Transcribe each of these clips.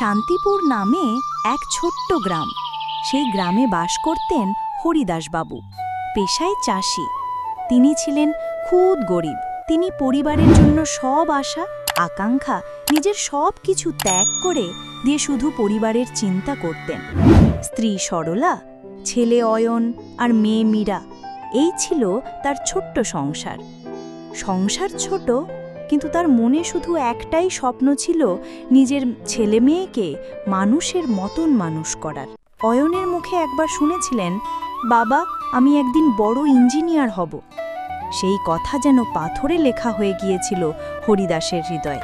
শান্তিপুর নামে এক ছোট্ট গ্রাম। সেই গ্রামে বাস করতেন হরিদাসবাবু, পেশায় চাষি। তিনি ছিলেন খুদ গরিব। তিনি পরিবারের জন্য সব আশা, আকাঙ্ক্ষা, নিজের সব কিছু ত্যাগ করে দিয়ে শুধু পরিবারের চিন্তা করতেন। স্ত্রী সরলা, ছেলে অয়ন আর মেয়ে মীরা, এই ছিল তার ছোট্ট সংসার। সংসার ছোট কিন্তু তার মনে শুধু একটাই স্বপ্ন ছিল নিজের ছেলে মেয়েকে মানুষের মতন মানুষ করার। অয়নের মুখে একবার শুনেছিলেন, বাবা, আমি একদিন বড় ইঞ্জিনিয়ার হব। সেই কথা যেন পাথরে লেখা হয়ে গিয়েছিল হরিদাসের হৃদয়ে।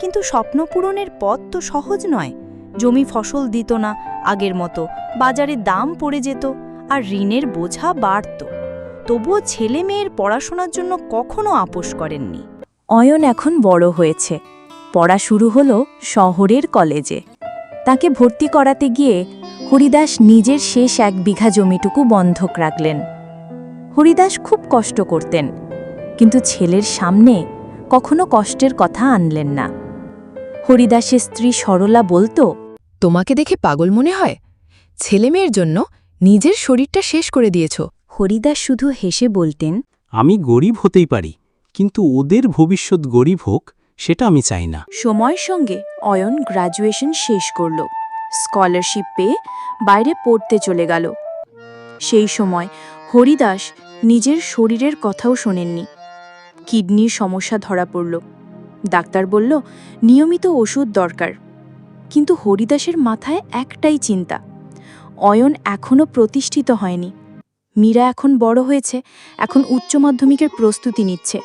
কিন্তু স্বপ্ন পূরণের পথ তো সহজ নয়। জমি ফসল দিত না, আগের মতো। বাজারে দাম পড়ে যেত আর ঋণের বোঝা বাড়ত। তবুও ছেলে মেয়ের পড়াশোনার জন্য কখনো আপোষ করেননি। অয়ন এখন বড় হয়েছে। পড়া শুরু হলো শহরের কলেজে। তাকে ভর্তি করাতে গিয়ে হরিদাস নিজের শেষ এক বিঘা জমিটুকু বন্ধক রাখলেন। হরিদাস খুব কষ্ট করতেন কিন্তু ছেলের সামনে কখনো কষ্টের কথা আনলেন না। হরিদাসের স্ত্রী সরলা বলতো তোমাকে দেখে পাগল মনে হয়? ছেলেমেয়ের জন্য নিজের শরীরটা শেষ করে দিয়েছ। হরিদাস শুধু হেসে বলতেন আমি গরিব হতেই পারি। কিন্তু ওদের ভবিষ্যৎ গরিব হোক, সেটা আমি চাই না। সময়ের সঙ্গে অয়ন গ্র্যাজুয়েশন শেষ করল। স্কলারশিপ পেয়ে বাইরে পড়তে চলে গেল। সেই সময় হরিদাস নিজের শরীরের কথাও শোনেননি। কিডনির সমস্যা ধরা পড়ল। ডাক্তার বলল, নিয়মিত ওষুধ দরকার। কিন্তু হরিদাসের মাথায় একটাই চিন্তা। অয়ন এখনও প্রতিষ্ঠিত হয়নি। মীরা এখন বড় হয়েছে, এখন উচ্চ মাধ্যমিকের প্রস্তুতি নিচ্ছে।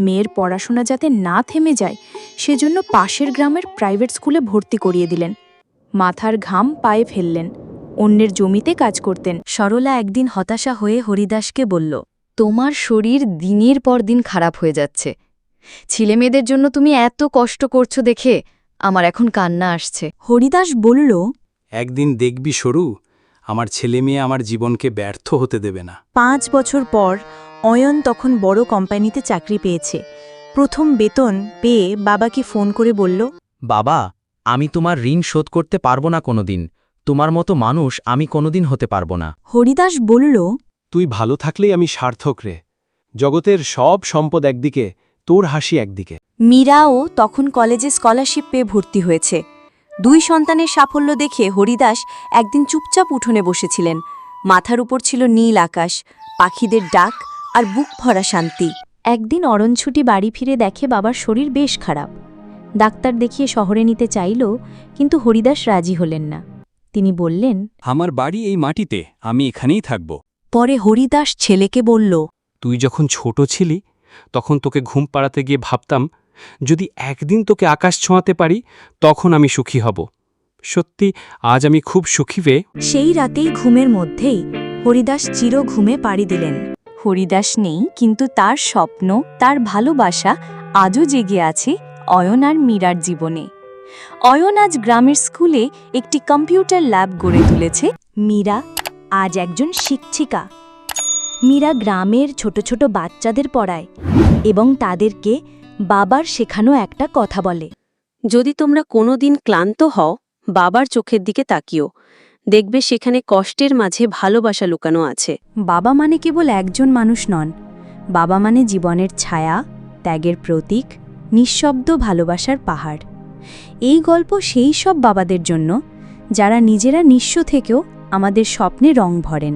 মেয়ের পড়াশোনা যাতে না থেমে যায় সেজন্য পাশের গ্রামের প্রাইভেট স্কুলে ভর্তি করিয়ে দিলেন। মাথার ঘাম পায়ে ফেললেন। অন্যের জমিতে কাজ করতেন। সরলা একদিন হতাশা হয়ে হরিদাসকে বলল তোমার শরীর দিনের পর দিন খারাপ হয়ে যাচ্ছে। ছেলেমেয়েদের জন্য তুমি এত কষ্ট করছ দেখে আমার এখন কান্না আসছে। হরিদাস বলল একদিন দেখবি সরু আমার ছেলে মেয়ে আমার জীবনকে ব্যর্থ হতে দেবে না। পাঁচ বছর পর অয়ন তখন বড় কোম্পানিতে চাকরি পেয়েছে। প্রথম বেতন পেয়ে বাবাকে ফোন করে বলল বাবা আমি তোমার ঋণ শোধ করতে পারব না কোনোদিন। তোমার মতো মানুষ আমি কোনোদিন হতে পারব না। হরিদাস বলল তুই ভালো থাকলেই আমি সার্থক রে। জগতের সব সম্পদ একদিকে তোর হাসি একদিকে। মীরাও তখন কলেজে স্কলারশিপ পেয়ে ভর্তি হয়েছে। দুই সন্তানের সাফল্য দেখে হরিদাস একদিন চুপচাপ উঠোনে বসেছিলেন। মাথার উপর ছিল নীল আকাশ পাখিদের ডাক আর বুক ভরা শান্তি। একদিন অরণছুটি বাড়ি ফিরে দেখে বাবার শরীর বেশ খারাপ। ডাক্তার দেখিয়ে শহরে নিতে চাইল কিন্তু হরিদাস রাজি হলেন না। তিনি বললেন আমার বাড়ি এই মাটিতে আমি এখানেই থাকব। পরে হরিদাস ছেলেকে বলল তুই যখন ছোট ছিলি তখন তোকে ঘুম পাড়াতে গিয়ে ভাবতাম যদি একদিন তোকে আকাশ ছোঁয়াতে পারি তখন আমি সুখী হব। সত্যি আজ আমি খুব সুখী পেয়ে সেই রাতেই ঘুমের মধ্যেই হরিদাস চির ঘুমে পাড়ি দিলেন। হরিদাস নেই, কিন্তু তার স্বপ্ন, তার ভালোবাসা আজও জেগে আছে অয়ন আর মীরার জীবনে। অয়ন আজ গ্রামের স্কুলে একটি কম্পিউটার ল্যাব গড়ে তুলেছে। মীরা আজ একজন শিক্ষিকা। মীরা গ্রামের ছোট ছোট বাচ্চাদের পড়ায় এবং তাদেরকে বাবার শেখানো একটা কথা বলে। যদি তোমরা কোনো দিন ক্লান্ত হও, বাবার চোখের দিকে তাকিও। দেখবে সেখানে কষ্টের মাঝে ভালোবাসা লুকানো আছে। বাবা মানে কেবল একজন মানুষ নন, বাবা মানে জীবনের ছায়া, ত্যাগের প্রতীক, নিঃশব্দ ভালোবাসার পাহাড়। এই গল্প সেই সব বাবাদের জন্য, যারা নিজেরা নিঃস্ব থেকেও আমাদের স্বপ্নে রং ভরেন।